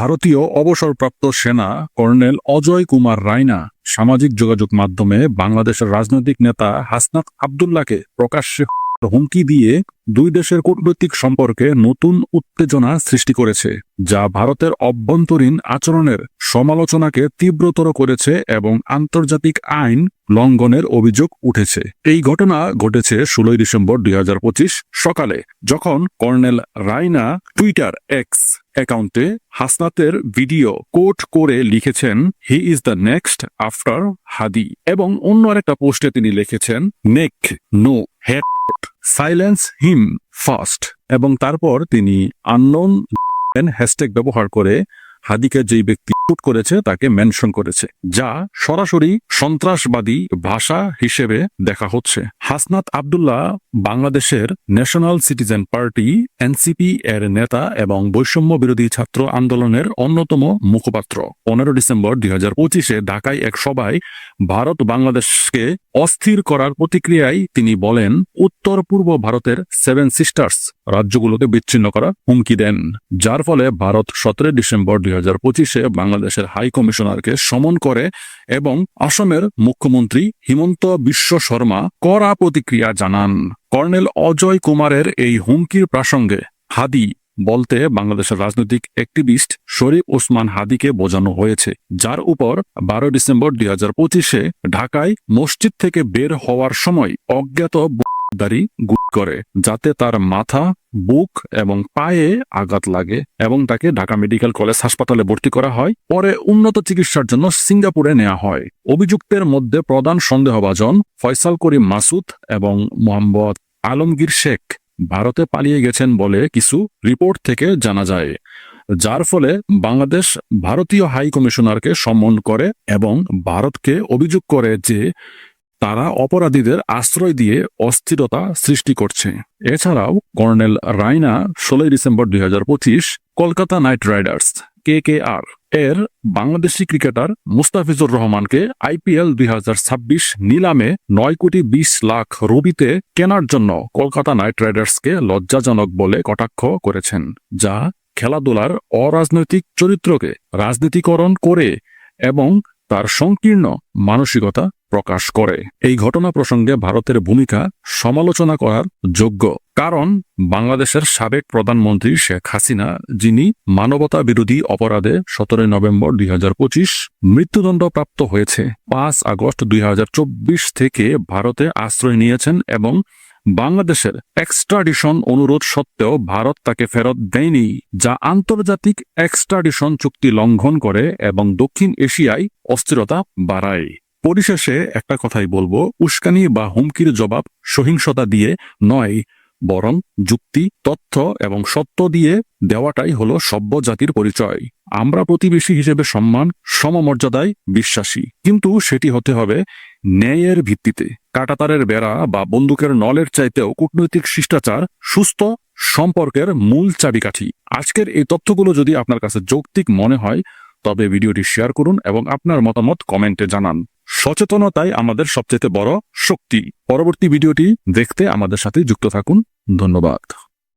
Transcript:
ভারতীয় অবসরপ্রাপ্ত সেনা কর্নেল অজয় কুমার রায়না সামাজিক যোগাযোগ মাধ্যমে বাংলাদেশের রাজনৈতিক নেতা হাসনাত আবদুল্লাহকে প্রকাশ্যে হুমকি দিয়ে দুই দেশের কূটনৈতিক সম্পর্কে নতুন উত্তেজনা সৃষ্টি করেছে, যা ভারতের অভ্যন্তরীণ আচরণের সমালোচনাকে তীব্রতর করেছে এবং আন্তর্জাতিক আইন লঙ্ঘনের অভিযোগ উঠেছে। এই ঘটনা ঘটেছে ষোলোই ডিসেম্বর দুই হাজার পঁচিশ সকালে, যখন কর্নেল রাইনা টুইটার এক্স অ্যাকাউন্টে হাসনাতের ভিডিও কোট করে লিখেছেন, he is the next after Hadi এবং অন্য আরেকটা পোস্টে তিনি লিখেছেন, neck no head silence him first এবং তারপর তিনি আননোন হ্যাশট্যাগ ব্যবহার করে হাদিকে যেই ব্যক্তি শুট করেছে, তাকে মেনশন করেছে, যা সরাসরি সন্ত্রাসবাদী ভাষা হিসেবে দেখা হচ্ছে। হাসনাত আবদুল্লাহ বাংলাদেশের ন্যাশনাল সিটিজেন পার্টি, এনসিপি এর নেতা এবং বৈষম্য বিরোধী ছাত্র আন্দোলনের অন্যতম মুখপাত্র। পনেরো ডিসেম্বর দুই হাজার পঁচিশে ঢাকায় এক সভায় ভারত বাংলাদেশকে অস্থির করার প্রতিক্রিয়ায় তিনি বলেন, উত্তর পূর্ব ভারতের সেভেন সিস্টার্স রাজ্যগুলোকে বিচ্ছিন্ন করার হুমকি দেন। যার ফলে ভারত সতেরো ডিসেম্বর দুই হাজার পঁচিশে বাংলাদেশের হাই কমিশনারকে সমন করে এবং আসামের মুখ্যমন্ত্রী হিমন্ত বিশ্ব শর্মা কড়া প্রতিক্রিয়া জানান। কর্নেল অজয় কুমারের এই হুমকির প্রাসঙ্গে হাদি বলতে বাংলাদেশের রাজনৈতিক অ্যাক্টিভিস্ট শরীফ ওসমান হাদিকে বোঝানো হয়েছে, যার উপর বারো ডিসেম্বর দুই ঢাকায় মসজিদ থেকে বের হওয়ার সময় অজ্ঞাত দাড়ি গুট করে, যাতে তার মাথা, বুক এবং পায়ে আঘাত লাগে এবং তাকে ঢাকা মেডিকেল কলেজ হাসপাতালে ভর্তি করা হয়। পরে উন্নত চিকিৎসার জন্য সিঙ্গাপুরে নেওয়া হয়। অভিযুক্তের মধ্যে প্রধান সন্দেহভাজন ফয়সাল করিম মাসুদ এবং মোহাম্মদ আলমগীর শেখ ভারতে পালিয়ে গেছেন বলে কিছু রিপোর্ট থেকে জানা যায়, যার ফলে বাংলাদেশ ভারতীয় হাই কমিশনারকে সম্মন করে এবং ভারতকে অভিযোগ করে যে তারা অপরাধীদের আশ্রয় দিয়ে অস্থিরতা সৃষ্টি করছে। এছাড়াও, কর্নেল রায়না ষোলোই ডিসেম্বর দুই Kolkata Knight Riders K K R এর বাংলাদেশি ক্রিকেটার মুস্তাফিজুর রহমানকে আইপিএল দুই হাজার ছাব্বিশ নিলামে নয় কোটি বিশ লাখ রুবিতে কেনার জন্য কলকাতা নাইট রাইডার্সকে লজ্জাজনক বলে কটাক্ষ করেছেন, যা খেলাধুলার অরাজনৈতিক চরিত্রকে রাজনীতিকরণ করে এবং তার সংকীর্ণ মানসিকতা প্রকাশ করে। এই ঘটনা প্রসঙ্গে ভারতের ভূমিকা সমালোচনা করার যোগ্য। কারণ, বাংলাদেশের সাবেক প্রধানমন্ত্রী শেখ হাসিনা, যিনি মানবতা বিরোধী অপরাধে সতেরোই নভেম্বর দুই হাজার পঁচিশ মৃত্যুদণ্ড প্রাপ্ত হয়েছে, পাঁচ আগস্ট দুই হাজার চব্বিশ থেকে ভারতে আশ্রয় নিয়েছেন এবং বাংলাদেশের এক্সট্রাডিশন অনুরোধ সত্ত্বেও ভারত তাকে ফেরত দেয়নি, যা আন্তর্জাতিক এক্সট্রাডিশন চুক্তি লঙ্ঘন করে এবং দক্ষিণ এশিয়ায় অস্থিরতা বাড়ায়। পরিশেষে একটা কথাই বলব, উস্কানি বা হুমকির জবাব সহিংসতা দিয়ে নয়, বরং যুক্তি, তথ্য এবং সত্য দিয়ে দেওয়াটাই হলো সভ্য জাতির পরিচয়। আমরা প্রতিবেশী হিসেবে সম্মান, সমমর্যাদায় বিশ্বাসী। কিন্তু সেটি হতে হবে ন্যায়ের ভিত্তিতে। কাটাতারের বেড়া বা বন্দুকের নলের চাইতেও কূটনৈতিক শিষ্টাচার, সুস্থ সম্পর্কের মূল চাবিকাঠি। আজকের এই তথ্যগুলো যদি আপনার কাছে যৌক্তিক মনে হয়, তবে ভিডিওটি শেয়ার করুন এবং আপনার মতামত কমেন্টে জানান। সচেতনতাই আমাদের সবচেয়ে বড় শক্তি। পরবর্তী ভিডিওটি দেখতে আমাদের সাথে যুক্ত থাকুন। ধন্যবাদ।